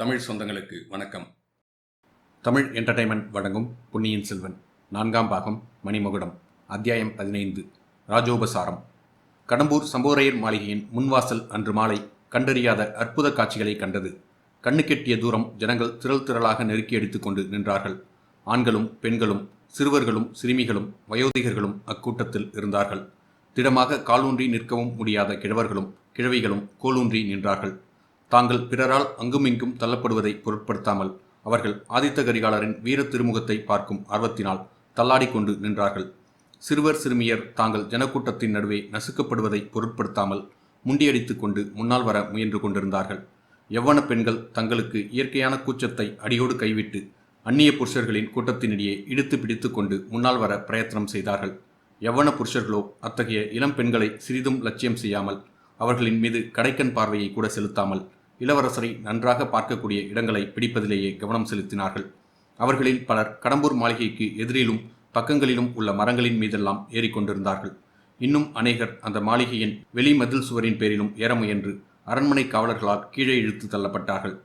தமிழ் சொந்தங்களுக்கு வணக்கம். தமிழ் என்டர்டைன்மெண்ட் வழங்கும் பொன்னியின் செல்வன் நான்காம் பாகம் மணிமகுடம் அத்தியாயம் பதினைந்து ராஜோபசாரம். கடம்பூர் சம்போரையர் மாளிகையின் முன்வாசல் அன்று மாலை கண்டறியாத அற்புத காட்சிகளை கண்டது. கண்ணுக்கெட்டிய தூரம் ஜனங்கள் திரள் திரளாக நெருக்கி அடித்துக்கொண்டு நின்றார்கள். ஆண்களும் பெண்களும் சிறுவர்களும் சிறுமிகளும் வயோதிகர்களும் அக்கூட்டத்தில் இருந்தார்கள். திடமாக காலூன்றி நிற்கவும் முடியாத கிழவர்களும் கிழவிகளும் கோலூன்றி நின்றார்கள். தாங்கள் பிறரால் அங்குமிங்கும் தள்ளப்படுவதை பொருட்படுத்தாமல் அவர்கள் ஆதித்த கரிகாலரின் வீர திருமுகத்தை பார்க்கும் ஆர்வத்தினால் தள்ளாடிக்கொண்டு நின்றார்கள். சிறுவர் சிறுமியர் தாங்கள் ஜனக்கூட்டத்தின் நடுவே நசுக்கப்படுவதை பொருட்படுத்தாமல் முண்டியடித்து கொண்டு முன்னால் வர முயன்று கொண்டிருந்தார்கள். எவ்வன பெண்கள் தங்களுக்கு இயற்கையான கூச்சத்தை அடியோடு கைவிட்டு அந்நிய புருஷர்களின் கூட்டத்தினிடையே இழுத்து பிடித்து கொண்டு முன்னால் வர பிரயத்தனம் செய்தார்கள். எவ்வன புருஷர்களோ அத்தகைய இளம் பெண்களை சிறிதும் லட்சியம் செய்யாமல் அவர்களின் மீது கடைக்கண் பார்வையை கூட செலுத்தாமல் இளவரசரை நன்றாக பார்க்கக்கூடிய இடங்களை பிடிப்பதிலேயே கவனம் செலுத்தினார்கள். அவர்களில் பலர் கடம்பூர் மாளிகைக்கு எதிரிலும் பக்கங்களிலும் உள்ள மரங்களின் மீதெல்லாம் ஏறிக்கொண்டிருந்தார்கள் இன்னும் அநேகர் அந்த மாளிகையின் வெளி மதில் சுவரின் பேரிலும் ஏற முயன்று அரண்மனை காவலர்களால் கீழே இழுத்து தள்ளப்பட்டார்கள்.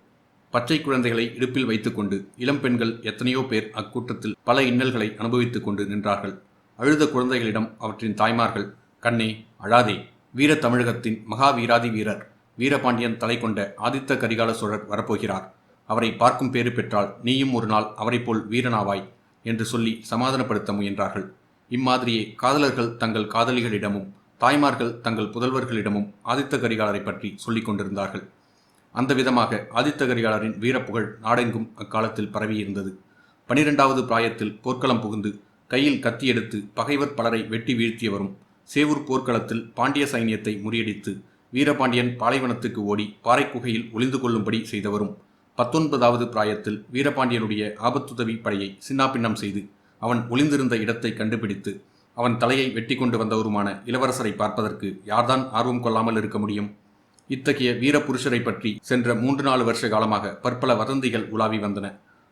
பச்சை குழந்தைகளை இடுப்பில் வைத்துக்கொண்டு இளம் பெண்கள் எத்தனையோ பேர் அக்கூட்டத்தில் பல இன்னல்களை அனுபவித்துக் கொண்டு நின்றார்கள். அழுத குழந்தைகளிடம் அவற்றின் தாய்மார்கள் கண்ணே அழாதே வீர தமிழகத்தின் மகாவீராதி வீரர் வீரபாண்டியன் தலை கொண்ட ஆதித்த கரிகால சோழர் வரப்போகிறார். அவரை பார்க்கும் பேறு பெற்றால் நீயும் ஒரு நாள் அவரைப் போல் வீரனாவாய் என்று சொல்லி சமாதானப்படுத்த முயன்றார்கள். இம்மாதிரியே காதலர்கள் தங்கள் காதலிகளிடமும் தாய்மார்கள் தங்கள் புதல்வர்களிடமும் ஆதித்த கரிகாலரை பற்றி சொல்லிக் கொண்டிருந்தார்கள். அந்த விதமாக ஆதித்த கரிகாலரின் வீரப்புகழ் நாடெங்கும் அக்காலத்தில் பரவியிருந்தது. பனிரெண்டாவது பிராயத்தில் போர்க்களம் புகுந்து கையில் கத்தி எடுத்து பகைவர் பலரை வெட்டி வீழ்த்தியவரும் சேவூர் போர்க்களத்தில் பாண்டிய சைன்யத்தை முறியடித்து வீரபாண்டியன் பாலைவனத்துக்கு ஓடி பாறைக்குகையில் ஒளிந்து கொள்ளும்படி செய்தவரும். பத்தொன்பதாவது பிராயத்தில் வீரபாண்டியனுடைய ஆபத்துதவி படையை சின்னாபின்னம் செய்து அவன் ஒளிந்திருந்த இடத்தை கண்டுபிடித்து அவன் தலையை வெட்டி கொண்டு வந்தவருமான இளவரசரை பார்ப்பதற்கு யார்தான் ஆர்வம் கொள்ளாமல் இருக்க முடியும்? இத்தகைய வீரபுருஷரை பற்றி சென்ற மூன்று நாலு வருஷ காலமாக பற்பல வதந்திகள் உலாவி வந்தன.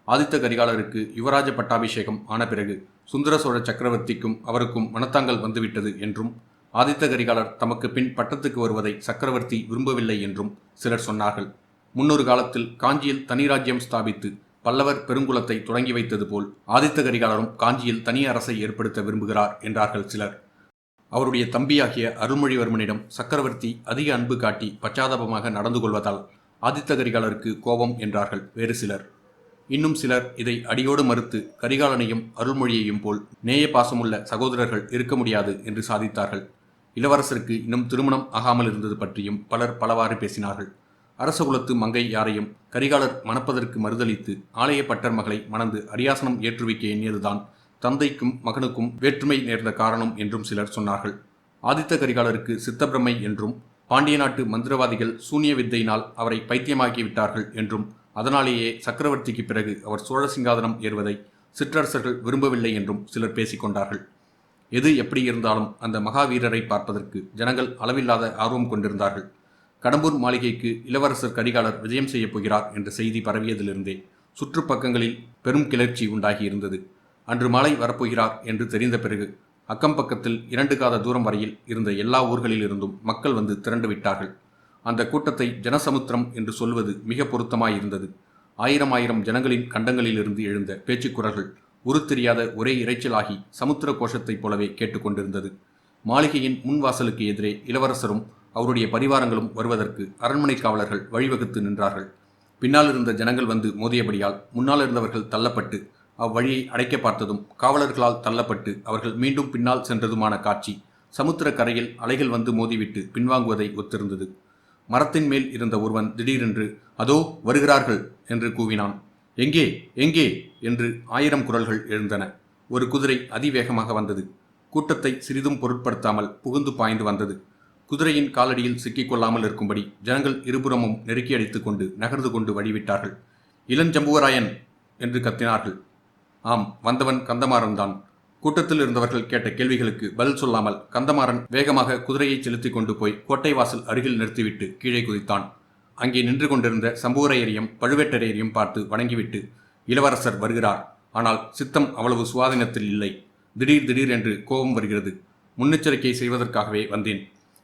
ஆதித்த கரிகாலருக்கு யுவராஜ பட்டாபிஷேகம் ஆன பிறகு சுந்தர சோழ சக்கரவர்த்திக்கும் அவருக்கும் மனத்தாங்கல் வந்துவிட்டது என்றும் ஆதித்த கரிகாலர் தமக்கு பின் பட்டத்துக்கு வருவதை சக்கரவர்த்தி விரும்பவில்லை என்றும் சிலர் சொன்னார்கள். முன்னொரு காலத்தில் காஞ்சியில் தனி ராஜ்யம் ஸ்தாபித்து பல்லவர் பெருங்குலத்தை தொடங்கி வைத்தது போல் ஆதித்த கரிகாலரும் காஞ்சியில் தனி அரசை ஏற்படுத்த விரும்புகிறார் என்றார்கள் சிலர். அவருடைய தம்பியாகிய அருள்மொழிவர்மனிடம் சக்கரவர்த்தி அதிக அன்பு காட்டி பச்சாதாபமாக நடந்து கொள்வதால் ஆதித்த கரிகாலருக்கு கோபம் என்றார்கள் வேறு சிலர். இன்னும் சிலர் இதை அடியோடு மறுத்து கரிகாலனையும் அருள்மொழியையும் போல் நேய பாசமுள்ள சகோதரர்கள் இருக்க முடியாது என்று சாதித்தார்கள். இளவரசருக்கு இன்னும் திருமணம் ஆகாமல் இருந்தது பற்றியும் பலர் பலவாறு பேசினார்கள். அரசகுலத்து மங்கை யாரையும் கரிகாலர் மணப்பதற்கு மறுதளித்து ஆலய பட்டர் மகளை மணந்து அரியாசனம் ஏற்றுவிக்க எண்ணியதுதான் தந்தைக்கும் மகனுக்கும் வேற்றுமை நேர்ந்த காரணம் என்றும் சிலர் சொன்னார்கள். ஆதித்த கரிகாலருக்கு சித்தப்பிரமை என்றும் பாண்டிய நாட்டு மந்திரவாதிகள் சூனிய வித்தையினால் அவரை பைத்தியமாக்கி விட்டார்கள் என்றும் அதனாலேயே சக்கரவர்த்திக்கு பிறகு அவர் சோழ சிங்காதனம் ஏறுவதை சிற்றரசர்கள் விரும்பவில்லை என்றும் சிலர் பேசிக்கொண்டார்கள். எது எப்படி இருந்தாலும் அந்த மகாவீரரை பார்ப்பதற்கு ஜனங்கள் அளவில்லாத ஆர்வம் கொண்டிருந்தார்கள். கடம்பூர் மாளிகைக்கு இளவரசர் கரிகாலர் விஜயம் செய்யப் போகிறார் என்ற செய்தி பரவியதிலிருந்தே சுற்றுப்பக்கங்களில் பெரும் கிளர்ச்சி உண்டாகியிருந்தது. அன்று மாலை வரப்போகிறார் என்று தெரிந்த பிறகு அக்கம் பக்கத்தில் இரண்டு காத தூரம் வரையில் இருந்த எல்லா ஊர்களிலிருந்தும் மக்கள் வந்து திரண்டு விட்டார்கள். அந்த கூட்டத்தை ஜனசமுத்திரம் என்று சொல்வது மிக பொருத்தமாயிருந்தது. ஆயிரம் ஆயிரம் ஜனங்களின் கண்டங்களிலிருந்து எழுந்த பேச்சுக்குரல்கள் உருத்தெரியாத ஒரே இறைச்சலாகி சமுத்திர கோஷத்தைப் போலவே கேட்டுக்கொண்டிருந்தது. மாளிகையின் முன்வாசலுக்கு எதிரே இளவரசரும் அவருடைய பரிவாரங்களும் வருவதற்கு அரண்மனை காவலர்கள் வழிவகுத்து நின்றார்கள். பின்னால் இருந்த ஜனங்கள் வந்து மோதியபடியால் முன்னால் இருந்தவர்கள் தள்ளப்பட்டு அவ்வழியை அடைக்க பார்த்ததும் காவலர்களால் தள்ளப்பட்டு அவர்கள் மீண்டும் பின்னால் சென்றதுமான காட்சி சமுத்திர கரையில் அலைகள் வந்து மோதிவிட்டு பின்வாங்குவதை ஒத்திருந்தது. மரத்தின் மேல் இருந்த ஒருவன் திடீரென்று அதோ வருகிறார்கள் என்று கூவினான். எங்கே எங்கே என்று ஆயிரம் குரல்கள் எழுந்தன. ஒரு குதிரை அதிவேகமாக வந்தது. கூட்டத்தை சிறிதும் பொருட்படுத்தாமல் புகுந்து பாய்ந்து வந்தது. குதிரையின் காலடியில் சிக்கிக்கொள்ளாமல் இருக்கும்படி ஜனங்கள் இருபுறமும் நெருக்கி அடித்துக் கொண்டு நகர்ந்து கொண்டு வழிவிட்டார்கள். இளஞ்சம்புவராயன் என்று கத்தினார்கள். ஆம் வந்தவன் கந்தமாறன் தான். கூட்டத்தில் இருந்தவர்கள் கேட்ட கேள்விகளுக்கு பதில் சொல்லாமல் கந்தமாறன் வேகமாக குதிரையை செலுத்தி கொண்டு போய் கோட்டை வாசல் அருகில் நிறுத்திவிட்டு கீழே குதித்தான். அங்கே நின்று கொண்டிருந்த சம்பூரையரையும் பழுவேட்டரையரையும் பார்த்து வணங்கிவிட்டு இளவரசர் வருகிறார். ஆனால் சித்தம் அவ்வளவு சுவாதீனத்தில் இல்லை. திடீர் திடீர் என்று கோபம் வருகிறது. முன்னெச்சரிக்கை செய்வதற்காகவே வந்தேன்.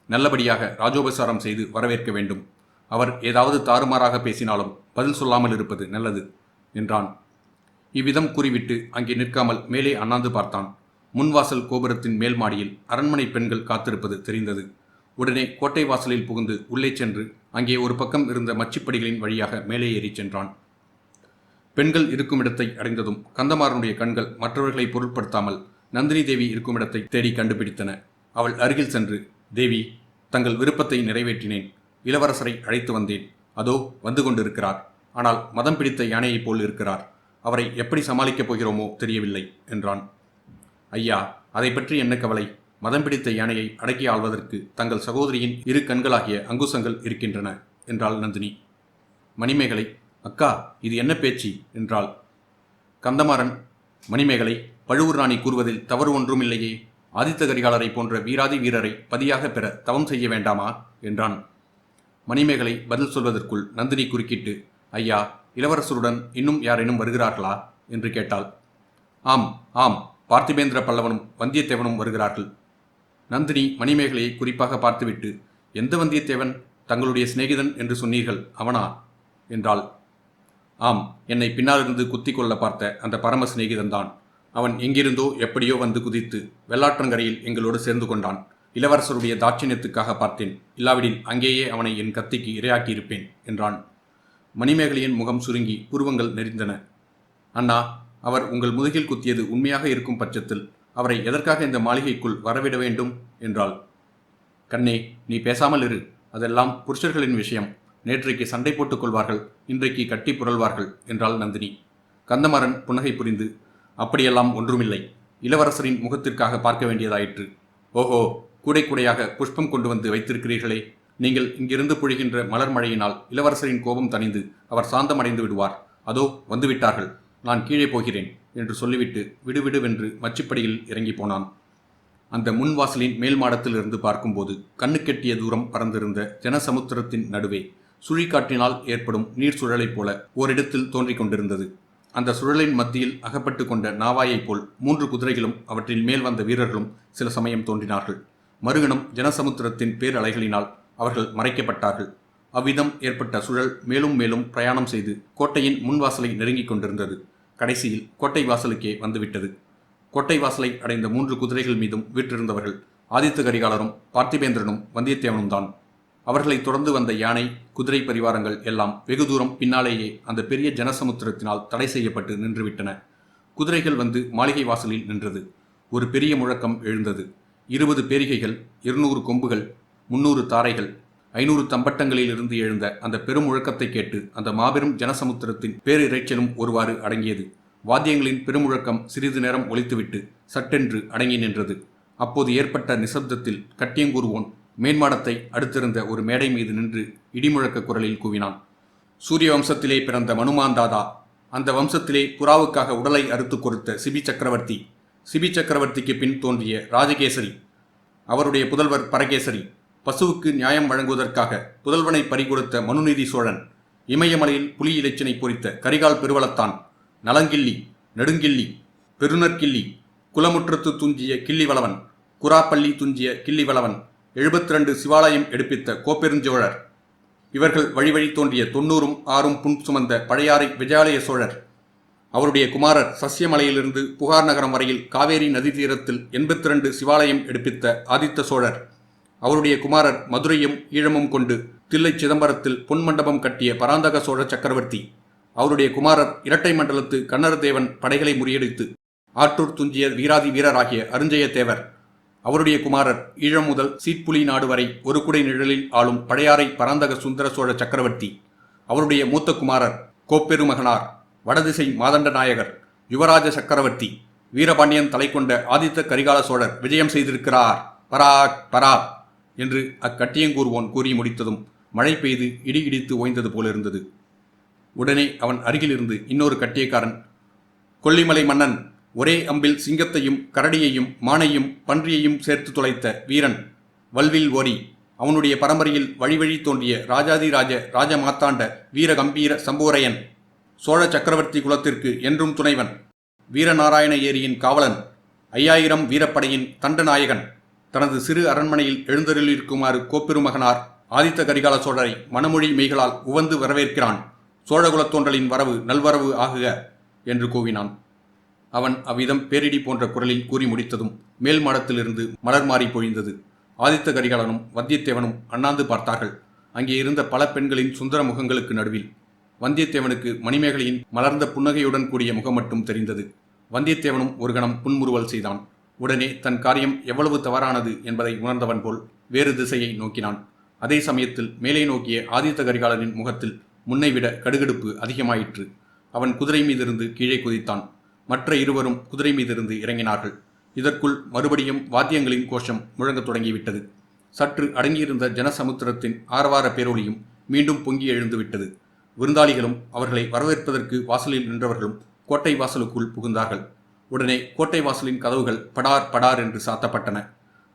நல்லபடியாக ராஜோபசாரம் செய்து வரவேற்க வேண்டும். அவர் ஏதாவது தாறுமாறாக பேசினாலும் பதில் சொல்லாமல் இருப்பது நல்லது என்றான். இவ்விதம் கூறிவிட்டு அங்கே நிற்காமல் மேலே அண்ணாந்து பார்த்தான். முன்வாசல் கோபுரத்தின் மேல் மாடியில் அரண்மனை பெண்கள் காத்திருப்பது தெரிந்தது. உடனே கோட்டை வாசலில் புகுந்து உள்ளே சென்று அங்கே ஒரு பக்கம் இருந்த மச்சிப்படிகளின் வழியாக மேலே ஏறிச் சென்றான். பெண்கள் இருக்கும் இடத்தை அடைந்ததும் கந்தமாறனுடைய கண்கள் மற்றவர்களை பொருட்படுத்தாமல் நந்தினி தேவி இருக்கும் இடத்தை தேடி கண்டுபிடித்தன. அவள் அருகில் சென்று தேவி தங்கள் விருப்பத்தை நிறைவேற்றினேன். இளவரசரை அழைத்து வந்தேன். அதோ வந்து கொண்டிருக்கிறார். ஆனால் மதம் பிடித்த யானையைப் போல் இருக்கிறார். அவரை எப்படி சமாளிக்கப் போகிறோமோ தெரியவில்லை என்றான். ஐயா அதை பற்றி என்ன கவலை? மதம் பிடித்த யானையை அடக்கி ஆள்வதற்கு தங்கள் சகோதரியின் இரு கண்களாகிய அங்குசங்கள் இருக்கின்றன என்றாள் நந்தினி. மணிமேகலை அக்கா இது என்ன பேச்சு? என்றாள். கந்தமாறன் மணிமேகலை பழுவூர் ராணி கூறுவதில் தவறு ஒன்றும் இல்லையே ஆதித்த கரிகாலரை போன்ற வீராதி வீரரை பதியாக பெற தவம் செய்ய வேண்டாமா? என்றான். மணிமேகலை பதில் சொல்வதற்குள் நந்தினி குறுக்கிட்டு ஐயா இளவரசருடன் இன்னும் யாரேனும் வருகிறார்களா? என்று கேட்டாள். ஆம் ஆம் பார்த்திபேந்திர பல்லவனும் வந்தியத்தேவனும் வருகிறார்கள். நந்தினி மணிமேகலையை குறிப்பாக பார்த்துவிட்டு எந்த வந்தியத்தேவன் தங்களுடைய சிநேகிதன் என்று சொன்னீர்கள் அவனா? என்றாள். ஆம் என்னை பின்னாலிருந்து குத்தி கொள்ள பார்த்த அந்த பரம சிநேகிதன்தான். அவன் எங்கிருந்தோ எப்படியோ வந்து குதித்து வெள்ளாற்றங்கரையில் எங்களோடு சேர்ந்து கொண்டான். இளவரசருடைய தாட்சிணியத்துக்காக பார்த்தேன். இல்லாவிடில் அங்கேயே அவனை என் கத்திக்கு இரையாக்கியிருப்பேன் என்றான். மணிமேகலையின் முகம் சுருங்கி புருவங்கள் நெறிந்தன அண்ணா அவர் உங்கள் முதுகில் குத்தியது உண்மையாக இருக்கும் பட்சத்தில் அவரை எதற்காக இந்த மாளிகைக்குள் வரவிட வேண்டும் என்றாள். கண்ணே நீ பேசாமல் இரு. அதெல்லாம் புருஷர்களின் விஷயம். நேற்றைக்கு சண்டை போட்டுக் கொள்வார்கள் இன்றைக்கு கட்டி புரள்வார்கள் என்றாள் நந்தினி. கந்தமாறன் புன்னகை புரிந்து அப்படியெல்லாம் ஒன்றுமில்லை. இளவரசரின் முகத்திற்காக பார்க்க வேண்டியதாயிற்று. ஓஹோ கூடை கூடையாக புஷ்பம் கொண்டு வந்து வைத்திருக்கிறீர்களே. நீங்கள் இங்கிருந்து பொழிகின்ற மலர் மழையினால் இளவரசரின் கோபம் தணிந்து அவர் சாந்தமடைந்து விடுவார். அதோ வந்துவிட்டார்கள் நான் கீழே போகிறேன். என்று சொல்லிவிட்டு விடுவிடுவென்று மச்சிப்படியில் இறங்கி போனான். அந்த முன்வாசலின் மேல் மாடத்திலிருந்து பார்க்கும்போது கண்ணுக்கெட்டிய தூரம் பறந்திருந்த ஜனசமுத்திரத்தின் நடுவே சுழிக்காற்றினால் ஏற்படும் நீர் சுழலைப் போல ஓரிடத்தில் தோன்றிக் கொண்டிருந்தது. அந்த சுழலின் மத்தியில் அகப்பட்டு கொண்ட நாவாயைப் போல் மூன்று குதிரைகளும் அவற்றின் மேல் வந்த வீரர்களும் சில சமயம் தோன்றினார்கள். மறுகணம் ஜனசமுத்திரத்தின் பேரலைகளினால் அவர்கள் மறைக்கப்பட்டார்கள். அவ்விதம் ஏற்பட்ட சுழல் மேலும் மேலும் பிரயாணம் செய்து கோட்டையின் முன்வாசலை நெருங்கிக் கொண்டிருந்தது. கடைசியில் கோட்டை வாசலுக்கே வந்துவிட்டது. கோட்டை வாசலை அடைந்த மூன்று குதிரைகள் மீதும் வீற்றிருந்தவர்கள் ஆதித்த கரிகாலரும் பார்த்திபேந்திரனும் வந்தியத்தேவனும் தான். அவர்களை தொடர்ந்து வந்த யானை குதிரை பரிவாரங்கள் எல்லாம் வெகு தூரம் பின்னாலேயே அந்த பெரிய ஜனசமுத்திரத்தினால் தடை செய்யப்பட்டு நின்றுவிட்டன. குதிரைகள் வந்து மாளிகை வாசலில் நின்றது. ஒரு பெரிய முழக்கம் எழுந்தது. இருபது பேரிகைகள் இருநூறு கொம்புகள் முன்னூறு தாரைகள் ஐநூறு தம்பட்டங்களில் இருந்து எழுந்த அந்த பெரும் முழக்கத்தை கேட்டு அந்த மாபெரும் ஜனசமுத்திரத்தின் பேரிரைச்சலும் ஒருவாறு அடங்கியது. வாத்தியங்களின் பெருமுழக்கம் சிறிது நேரம் ஒழித்துவிட்டு சட்டென்று அடங்கி நின்றது. அப்போது ஏற்பட்ட நிசப்தத்தில் கட்டியங்கூறுவோன் மேன்மாடத்தை அடுத்திருந்த ஒரு மேடை மீது நின்று இடிமுழக்க குரலில் கூவினான். சூரிய வம்சத்திலே பிறந்த மனுமாந்தாதா அந்த வம்சத்திலே புறாவுக்காக உடலை அறுத்து கொடுத்த சிபி சக்கரவர்த்தி சிபி சக்கரவர்த்திக்கு பின் தோன்றிய ராஜகேசரி அவருடைய புதல்வர் பரகேசரி பசுவுக்கு நியாயம் வழங்குவதற்காக புதல்வனை பறிகொடுத்த மனுநீதி சோழன் இமயமலையில் புலி இலைச்சினை பொறித்த கரிகால் பெருவளத்தான் நலங்கிள்ளி நெடுங்கிள்ளி பெருநற்கிள்ளி குலமுற்றத்து துஞ்சிய கிள்ளிவளவன் குராப்பள்ளி துஞ்சிய கிள்ளிவளவன் எழுபத்தி ரெண்டு சிவாலயம் எடுப்பித்த கோப்பெருஞ்சோழர். இவர்கள் வழி வழி தோன்றிய தொண்ணூறும் ஆறும் புன் சுமந்த பழையாறை விஜயாலய சோழர். அவருடைய குமாரர் சசியமலையிலிருந்து புகார் நகரம் வரையில் காவேரி நதி தீரத்தில் எண்பத்தி ரெண்டு சிவாலயம் எடுப்பித்த ஆதித்த சோழர். அவருடைய குமாரர் மதுரையும் ஈழமும் கொண்டு தில்லை சிதம்பரத்தில் பொன் மண்டபம் கட்டிய பராந்தக சோழ சக்கரவர்த்தி அவருடைய குமாரர் இரட்டை மண்டலத்து கண்ணரதேவன் படைகளை முறியடித்து ஆற்றூர் துஞ்சிய வீராதி வீரராகிய அருஞ்சய தேவர் அவருடைய குமாரர் ஈழம் முதல் சீட்புலி நாடு வரை ஒரு குடை நிழலில் ஆளும் பழையாறை பராந்தக சுந்தர சோழ சக்கரவர்த்தி அவருடைய மூத்த குமாரர் கோப்பெருமகனார் வடதிசை மாதண்ட நாயகர் யுவராஜ சக்கரவர்த்தி வீரபாண்டியன் தலை கொண்ட ஆதித்த கரிகால சோழர் விஜயம் செய்திருக்கிறார். பராக் பராக். என்று அக்கட்டியங்கூர்வோன் கூறி முடித்ததும் மழை பெய்து இடி இடித்து ஓய்ந்தது போலிருந்தது. உடனே அவன் அருகிலிருந்து இன்னொரு கட்டியக்காரன் கொல்லிமலை மன்னன் ஒரே அம்பில் சிங்கத்தையும் கரடியையும் மானையும் பன்றியையும் சேர்த்து துளைத்த வீரன் வல்வில் ஓரி அவனுடைய பரம்பரையில் வழிவழி தோன்றிய ராஜாதிராஜ ராஜமாத்தாண்ட வீரகம்பீர சம்போரையன் சோழ சக்கரவர்த்தி குலத்திற்கு என்றும் துணைவன் வீரநாராயண ஏரியின் காவலன் ஐயாயிரம் வீரப்படையின் தண்டநாயகன் தனது சிறு அரண்மனையில் எழுந்தருளிருக்குமாறு கோப்பெருமகனார் ஆதித்த கரிகால சோழரை மணமொழி மெய்களால் உவந்து வரவேற்கிறான். சோழகுலத் தோன்றலின் வரவு நல்வரவு ஆகுக என்று கூவினான். அவன் அவ்விதம் பேரிடி போன்ற குரலில் கூறி முடித்ததும் மேல் மாடத்திலிருந்து மலர் மாறி பொழிந்தது. ஆதித்த கரிகாலனும் வந்தியத்தேவனும் அண்ணாந்து பார்த்தார்கள். அங்கே இருந்த பல பெண்களின் சுந்தர முகங்களுக்கு நடுவில் வந்தியத்தேவனுக்கு மணிமேகலையின் மலர்ந்த புன்னகையுடன் கூடிய முகம் மட்டும் தெரிந்தது. வந்தியத்தேவனும் ஒரு கணம் புன்முறுவல் செய்தான். உடனே தன் காரியம் எவ்வளவு தவறானது என்பதை உணர்ந்தவன் போல் வேறு திசையை நோக்கினான். அதே சமயத்தில் மேலே நோக்கிய ஆதித்த கரிகாலனின் முகத்தில் முன்னை விட கடுகடுப்பு அதிகமாயிற்று. அவன் குதிரை மீதிருந்து கீழே குதித்தான். மற்ற இருவரும் குதிரை மீதிருந்து இறங்கினார்கள். இதற்குள் மறுபடியும் வாத்தியங்களின் கோஷம் முழங்கத் தொடங்கிவிட்டது. சற்று அடங்கியிருந்த ஜனசமுத்திரத்தின் ஆரவார பேரொலியும் மீண்டும் பொங்கி எழுந்துவிட்டது. விருந்தாளிகளும் அவர்களை வரவேற்பதற்கு வாசலில் நின்றவர்களும் கோட்டை வாசலுக்குள் புகுந்தார்கள். உடனே கோட்டை வாசலின் கதவுகள் படார் படார் என்று சாத்தப்பட்டன.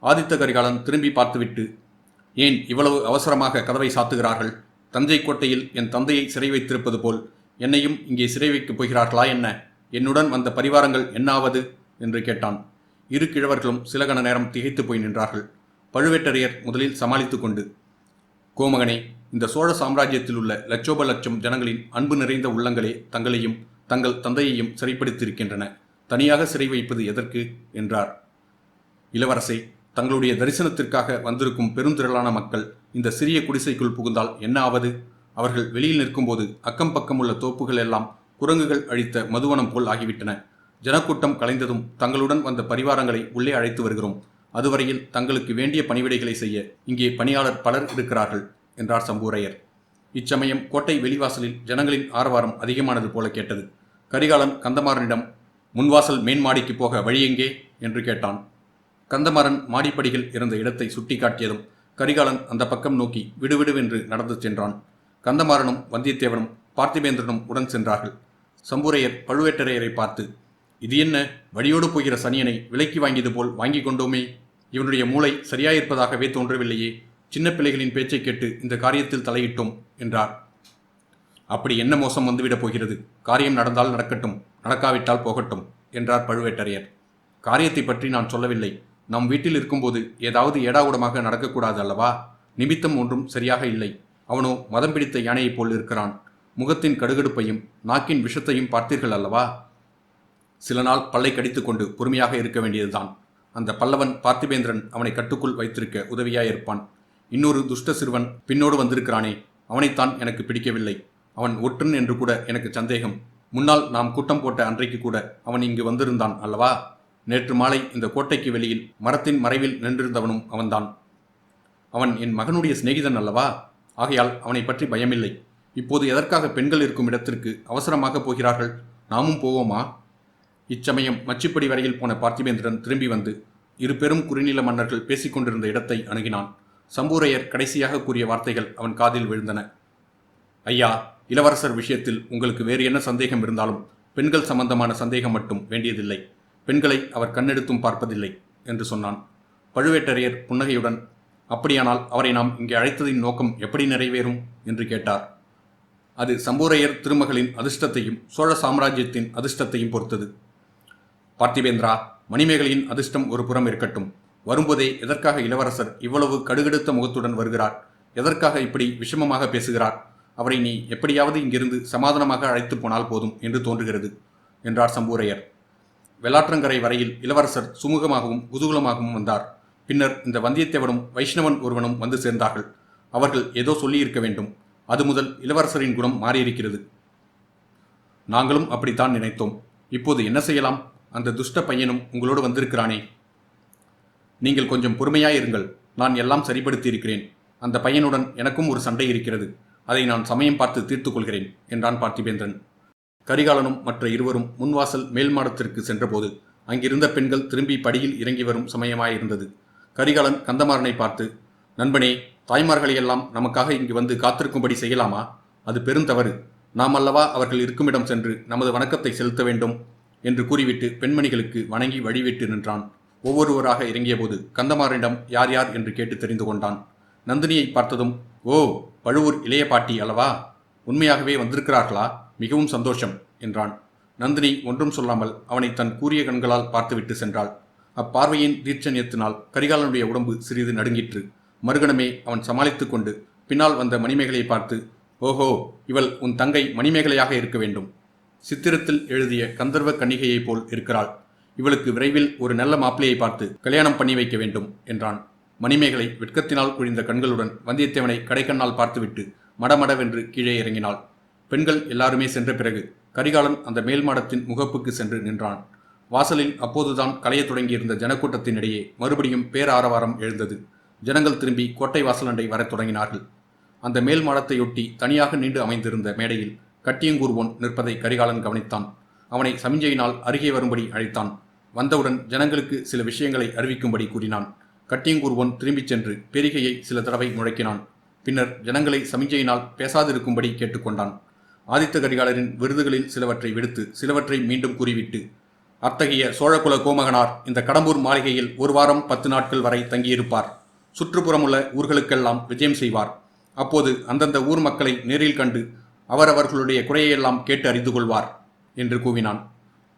ஆதித்த கரிகாலன் திரும்பி பார்த்துவிட்டு ஏன் இவ்வளவு அவசரமாக கதவை சாத்துகிறார்கள்? தஞ்சை கோட்டையில் என் தந்தையை சிறை வைத்திருப்பது போல் என்னையும் இங்கே சிறை வைக்கப் போகிறார்களா என்ன? என்னுடன் வந்த பரிவாரங்கள் என்னாவது? என்று கேட்டான். இரு கிழவர்களும் சில கண நேரம் திகைத்து போய் நின்றார்கள். பழுவேட்டரையர் முதலில் சமாளித்துக் கொண்டு கோமகனே இந்த சோழ சாம்ராஜ்யத்தில் உள்ள லட்சோப லட்சம் ஜனங்களின் அன்பு நிறைந்த உள்ளங்களே தங்களையும் தங்கள் தந்தையையும் சிறைப்படுத்தியிருக்கின்றன. தனியாக சிறை வைப்பது எதற்கு? என்றார். இளவரசே தங்களுடைய தரிசனத்திற்காக வந்திருக்கும் பெருந்திரளான மக்கள் இந்த சிறிய குடிசைக்குள் புகுந்தால் என்ன ஆவது? அவர்கள் வெளியில் நிற்கும்போது அக்கம் பக்கம் உள்ள தோப்புகள் எல்லாம் குரங்குகள் அழித்த மதுவனம் போல் ஆகிவிட்டன. ஜனக்கூட்டம் கலைந்ததும் தங்களுடன் வந்த பரிவாரங்களை உள்ளே அழைத்து வருகிறோம். அதுவரையில் தங்களுக்கு வேண்டிய பணிவிடைகளை செய்ய இங்கே பணியாளர் பலர் இருக்கிறார்கள் என்றார் சம்பூரையர். இச்சமயம் கோட்டை வெளிவாசலில் ஜனங்களின் ஆரவாரம் அதிகமானது போல கேட்டது. கரிகாலன் கந்தமாறனிடம் முன்வாசல் மேன்மாடிக்கு போக வழி எங்கே? என்று கேட்டான். கந்தமாறன் மாடிப்படிகள் இருந்த இடத்தை சுட்டி காட்டியதும் கரிகாலன் அந்த பக்கம் நோக்கி விடுவிடுவென்று நடந்து சென்றான். கந்தமாறனும் வந்தியத்தேவனும் பார்த்திபேந்திரனும் உடன் சென்றார்கள். சம்பூரையர் பழுவேட்டரையரை பார்த்து இது என்ன? வழியோடு போகிற சனியனை விலைக்கு வாங்கியது போல் வாங்கி கொண்டோமே. இவனுடைய மூளை சரியாயிருப்பதாகவே தோன்றவில்லையே. சின்ன பிள்ளைகளின் பேச்சை கேட்டு இந்த காரியத்தில் தலையிட்டோம் என்றார். அப்படி என்ன மோசம் வந்துவிடப் போகிறது? காரியம் நடந்தால் நடக்கட்டும். நடக்காவிட்டால் போகட்டும் என்றார் பழுவேட்டரையர். காரியத்தை பற்றி நான் சொல்லவில்லை. நம் வீட்டில் இருக்கும்போது ஏதாவது ஏடாகுடமாக நடக்கக்கூடாது அல்லவா? நிமித்தம் ஒன்றும் சரியாக இல்லை. அவனோ மதம் பிடித்த யானையைப் போல் இருக்கிறான். முகத்தின் கடுகடுப்பையும் நாக்கின் விஷத்தையும் பார்த்தீர்கள் அல்லவா? சில நாள் பல்லை கடித்துக்கொண்டு பொறுமையாக இருக்க வேண்டியதுதான். அந்த பல்லவன் பார்த்திபேந்திரன் அவனை கட்டுக்குள் வைத்திருக்க உதவியாயிருப்பான். இன்னொரு துஷ்ட சிறுவன் பின்னோடு வந்திருக்கிறானே அவனைத்தான் எனக்கு பிடிக்கவில்லை. அவன் ஒற்றன் என்று கூட எனக்கு சந்தேகம். முன்னால் நாம் கூட்டம் போட்ட அன்றைக்கு கூட அவன் இங்கு வந்திருந்தான் அல்லவா? நேற்று மாலை இந்த கோட்டைக்கு வெளியில் மரத்தின் மறைவில் நின்றிருந்தவனும் அவன்தான். அவன் என் மகனுடைய சிநேகிதன் அல்லவா? ஆகையால் அவனை பற்றி பயமில்லை. இப்போது எதற்காக பெண்கள் இருக்கும் இடத்திற்கு அவசரமாக போகிறார்கள்? நாமும் போவோமா? இச்சமயம் மச்சிப்படி வரையில் போன பார்த்திபேந்திரன் திரும்பி வந்து இரு பெரும் குறுநில மன்னர்கள் பேசிக்கொண்டிருந்த இடத்தை அணுகினான். சம்பூரையர் கடைசியாக கூறிய வார்த்தைகள் அவன் காதில் விழுந்தன. ஐயா இளவரசர் விஷயத்தில் உங்களுக்கு வேறு என்ன சந்தேகம் இருந்தாலும் பெண்கள் சம்பந்தமான சந்தேகம் மட்டும் வேண்டியதில்லை. பெண்களை அவர் கண்ணெடுத்தும் பார்ப்பதில்லை என்று சொன்னான். பழுவேட்டரையர் புன்னகையுடன் அப்படியானால் அவரை நாம் இங்கே அழைத்ததின் நோக்கம் எப்படி நிறைவேறும்? என்று கேட்டார். அது சம்பூரையர் திருமகளின் அதிர்ஷ்டத்தையும் சோழ சாம்ராஜ்யத்தின் அதிர்ஷ்டத்தையும் பொறுத்தது. பார்த்திபேந்திரா மணிமேகலையின் அதிர்ஷ்டம் ஒரு புறம் இருக்கட்டும். வரும்போதே எதற்காக இளவரசர் இவ்வளவு கடுகெடுத்த முகத்துடன் வருகிறார்? எதற்காக இப்படி விஷமமாக பேசுகிறார்? அவரை நீ எப்படியாவது இங்கிருந்து சமாதானமாக அழைத்து போனால் போதும் என்று தோன்றுகிறது என்றார் சம்பூரையர். வெள்ளாற்றங்கரை வரையில் இளவரசர் சுமூகமாகவும் குதூகலமாகவும் வந்தார். பின்னர் இந்த வந்தியத்தேவனும் வைஷ்ணவன் ஒருவனும் வந்து சேர்ந்தார்கள். அவர்கள் ஏதோ சொல்லியிருக்க வேண்டும். அது முதல் இளவரசரின் குணம் மாறியிருக்கிறது. நாங்களும் அப்படித்தான் நினைத்தோம். இப்போது என்ன செய்யலாம்? அந்த துஷ்ட பையனும் உங்களோடு வந்திருக்கிறானே. நீங்கள் கொஞ்சம் பொறுமையாயிருங்கள். நான் எல்லாம் சரிப்படுத்தி இருக்கிறேன் அந்த பையனுடன் எனக்கும் ஒரு சண்டை இருக்கிறது. அதை நான் சமயம் பார்த்து தீர்த்துக் கொள்கிறேன் என்றான் பார்த்திபேந்திரன். கரிகாலனும் மற்ற இருவரும் முன்வாசல் மேல் மாடத்திற்கு சென்றபோது அங்கிருந்த பெண்கள் திரும்பி படியில் இறங்கி வரும் சமயமாயிருந்தது. கரிகாலன் கந்தமாறனை பார்த்து நண்பனே தாய்மார்களையெல்லாம் நமக்காக இங்கு வந்து காத்திருக்கும்படி செய்யலாமா? அது பெருந்தவறு நாம் அல்லவா அவர்கள் இருக்குமிடம் சென்று நமது வணக்கத்தை செலுத்த வேண்டும்? என்று கூறிவிட்டு பெண்மணிகளுக்கு வணங்கி வழிவிட்டு நின்றான். ஒவ்வொருவராக இறங்கியபோது கந்தமாறனிடம் யார் யார்? என்று கேட்டு தெரிந்து கொண்டான். நந்தினியை பார்த்ததும் ஓ பழுவூர் இளைய பாட்டி அல்லவா? உண்மையாகவே வந்திருக்கிறார்களா? மிகவும் சந்தோஷம் என்றான். நந்தினி ஒன்றும் சொல்லாமல் அவனை தன் கூரிய கண்களால் பார்த்துவிட்டு சென்றாள். அப்பார்வையின் தீட்சண்யத்தினால் கரிகாலனுடைய உடம்பு சிறிது நடுங்கிற்று. மறுகணமே அவன் சமாளித்து கொண்டு பின்னால் வந்த மணிமேகலையை பார்த்து ஓஹோ இவள் உன் தங்கை மணிமேகலையாக இருக்க வேண்டும். சித்திரத்தில் எழுதிய கந்தர்வ கன்னிகையைப் போல் இருக்கிறாள். இவளுக்கு விரைவில் ஒரு நல்ல மாப்பிளையை பார்த்து கல்யாணம் பண்ணி வைக்க வேண்டும் என்றான். மணிமேகலை வெட்கத்தினால் குழிந்த கண்களுடன் வந்தியத்தேவனை கடைக்கண்ணால் பார்த்துவிட்டு மடமடவென்று கீழே இறங்கினாள். பெண்கள் எல்லாருமே சென்ற பிறகு கரிகாலன் அந்த மேல் மாடத்தின் முகப்புக்கு சென்று நின்றான். வாசலில் அப்போதுதான் கலையத் தொடங்கியிருந்த ஜனக்கூட்டத்தினிடையே மறுபடியும் பேராரவாரம் எழுந்தது. ஜனங்கள் திரும்பி கோட்டை வாசலண்டை வரத் தொடங்கினார்கள். அந்த மேல் மாடத்தையொட்டி தனியாக நீண்டு அமைந்திருந்த மேடையில் கட்டியங்கூர்வோன் நிற்பதை கரிகாலன் கவனித்தான். அவனை சமிஞ்சையினால் அருகே வரும்படி அழைத்தான். வந்தவுடன் ஜனங்களுக்கு சில விஷயங்களை அறிவிக்கும்படி கூறினான். கட்டியங்கூர்வோன் திரும்பிச் சென்று பெரிகையை சில தடவை முழக்கினான். பின்னர் ஜனங்களை சமிஞ்சையினால் பேசாதிருக்கும்படி கேட்டுக்கொண்டான். ஆதித்த கரிகாலரின் விருதுகளில் சிலவற்றை விடுத்து சிலவற்றை மீண்டும் கூறிவிட்டு அத்தகைய சோழகுல கோமகனார் இந்த கடம்பூர் மாளிகையில் ஒரு வாரம் பத்து நாட்கள் வரை தங்கியிருப்பார். சுற்றுப்புறமுள்ள ஊர்களுக்கெல்லாம் விஜயம் செய்வார். அப்போது அந்தந்த ஊர் மக்களை நேரில் கண்டு அவரவர்களுடைய குறையெல்லாம் கேட்டு அறிந்து கொள்வார் என்று கூவினான்.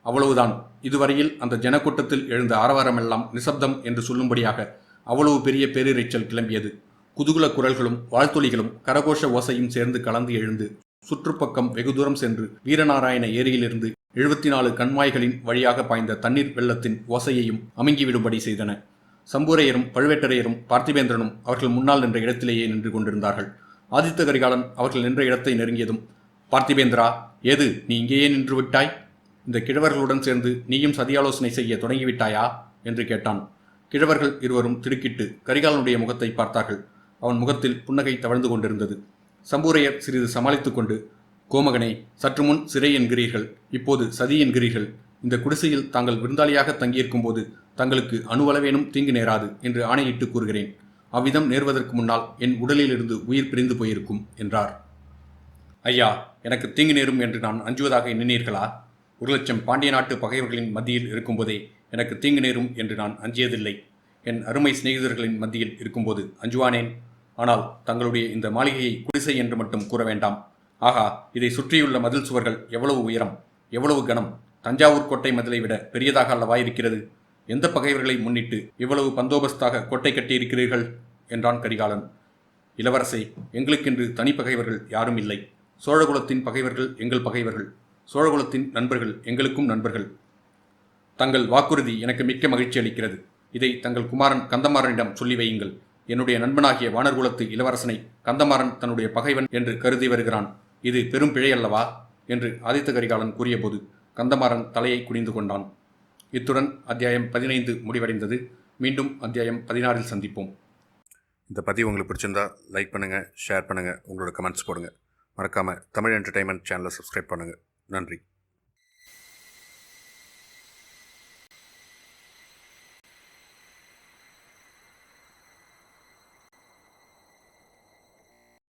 அவ்வளவுதான். இதுவரையில் அந்த ஜனக்கூட்டத்தில் எழுந்த ஆரவாரமெல்லாம் நிசப்தம் என்று சொல்லும்படியாக அவ்வளவு பெரிய பேரிரைச்சல் கிளம்பியது. குதூகல குரல்களும் வாழ்த்தொலிகளும் கரகோஷ ஓசையும் சேர்ந்து கலந்து எழுந்து சுற்றுப்பக்கம் வெகு தூரம் சென்று வீரநாராயண ஏரியிலிருந்து எழுபத்தி நாலு கண்மாய்களின் வழியாக பாய்ந்த தண்ணீர் வெள்ளத்தின் ஓசையையும் அமுங்கிவிடும்படி செய்தன. சம்பூரையரும் பழுவேட்டரையரும் பார்த்திபேந்திரனும் அவர்கள் முன்னால் நின்ற இடத்திலேயே நின்று கொண்டிருந்தார்கள். ஆதித்த கரிகாலன் அவர்கள் நின்ற இடத்தை நெருங்கியதும் பார்த்திபேந்திரா ஏது நீ இங்கேயே நின்று விட்டாய்? இந்த கிழவர்களுடன் சேர்ந்து நீயும் சதியாலோசனை செய்ய தொடங்கிவிட்டாயா? என்று கேட்டான். கிழவர்கள் இருவரும் திடுக்கிட்டு கரிகாலனுடைய முகத்தை பார்த்தார்கள். அவன் முகத்தில் புன்னகை தவழ்ந்து கொண்டிருந்தது. சம்பூரையர் சிறிது சமாளித்துக் கொண்டு கோமகனே சற்று முன் சிறை என்கிறீர்கள். இப்போது சதி என்கிறீர்கள். இந்த குடிசையில் தாங்கள் விருந்தாளியாக தங்கியிருக்கும் போது தங்களுக்கு அணுவளவேனும் தீங்கு நேராது என்று ஆணையிட்டு கூறுகிறேன். அவ்விதம் நேர்வதற்கு முன்னால் என் உடலிலிருந்து உயிர் பிரிந்து போயிருக்கும் என்றார். ஐயா எனக்கு தீங்கு நேரும் என்று நான் அஞ்சுவதாக எண்ணினீர்களா? ஒரு லட்சம் பாண்டிய நாட்டு பகைவர்களின் மத்தியில் இருக்கும்போதே எனக்கு தீங்கு நேரும் என்று நான் அஞ்சியதில்லை. என் அருமை சிநேகிதர்களின் மத்தியில் இருக்கும்போது அஞ்சுவானேன். ஆனால் தங்களுடைய இந்த மாளிகையை குடிசை என்று மட்டும் கூற வேண்டாம். ஆகா இதை சுற்றியுள்ள மதில் சுவர்கள் எவ்வளவு உயரம் எவ்வளவு கனம் தஞ்சாவூர் கோட்டை மதிலை விட பெரியதாக அல்லவா இருக்கிறது எந்த பகைவர்களை முன்னிட்டு இவ்வளவு பந்தோபஸ்தாக கோட்டை கட்டியிருக்கிறீர்கள்? என்றான் கரிகாலன். இளவரசே எங்களுக்கென்று தனி பகைவர்கள் யாரும் இல்லை. சோழகுலத்தின் பகைவர்கள் எங்கள் பகைவர்கள். சோழகுலத்தின் நண்பர்கள் எங்களுக்கும் நண்பர்கள். தங்கள் வாக்குறுதி எனக்கு மிக்க மகிழ்ச்சி அளிக்கிறது. இதை தங்கள் குமாரன் கந்தமாறனிடம் சொல்லி வையுங்கள். என்னுடைய நண்பனாகிய வானர்குலத்து இளவரசனை கந்தமாறன் தன்னுடைய பகைவன் என்று கருதி வருகிறான். இது பெரும் பிழை அல்லவா என்று ஆதித்த கரிகாலன் கூறியபோது கந்தமாறன் தலையை குனிந்து கொண்டான். இத்துடன் அத்தியாயம் பதினைந்து முடிவடைந்தது. மீண்டும் அத்தியாயம் பதினாறில் சந்திப்போம். இந்த பதிவு உங்களுக்கு பிடிச்சிருந்தா லைக் பண்ணுங்கள் ஷேர் பண்ணுங்கள் உங்களோட கமெண்ட்ஸ் போடுங்க. மறக்காமல் தமிழ் என்டர்டைன்மெண்ட் சேனலை சப்ஸ்கிரைப் பண்ணுங்கள் நன்றி.